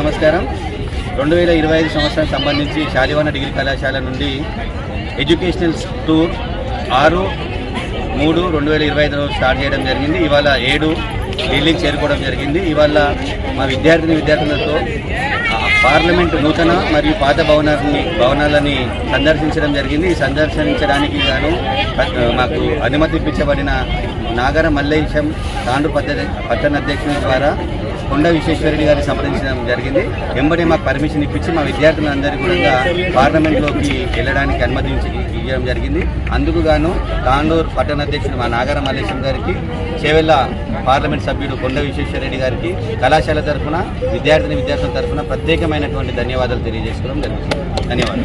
నమస్కారం. రెండు వేల ఇరవై ఐదు సంవత్సరానికి సంబంధించి శాలివాన డిగ్రీ కళాశాల నుండి ఎడ్యుకేషనల్ టూర్ ఆరు మూడు రెండు వేల ఇరవై ఐదులో స్టార్ట్ చేయడం జరిగింది. ఇవాళ ఏడు ఢిల్లీకి చేరుకోవడం జరిగింది. ఇవాళ మా విద్యార్థిని విద్యార్థులతో పార్లమెంట్ నూతన మరియు పాత భవనాన్ని భవనాలని సందర్శించడం జరిగింది. సందర్శించడానికి గాను మాకు అనుమతి ఇప్పించబడిన నాగర మల్లేశం తాండ్రు పద్ధతి పట్టణ అధ్యక్షుని ద్వారా కొండ విశ్వేశ్వరరెడ్డి గారిని సంప్రదించడం జరిగింది. వెంబడే మాకు పర్మిషన్ ఇప్పించి మా విద్యార్థులందరికీ కూడా పార్లమెంట్లోకి వెళ్ళడానికి అనుమతించి ఇవ్వడం జరిగింది. అందుకు గాను తాండూరు పట్టణ అధ్యక్షుడు మా నాగర మల్లేశం గారికి చేవెళ్ళ పార్లమెంట్ సభ్యుడు కొండ విశ్వేశ్వరరెడ్డి గారికి కళాశాల తరఫున విద్యార్థిని విద్యార్థుల తరఫున ప్రత్యేకమైనటువంటి ధన్యవాదాలు తెలియజేసుకోవడం జరుగుతుంది. ధన్యవాదాలు.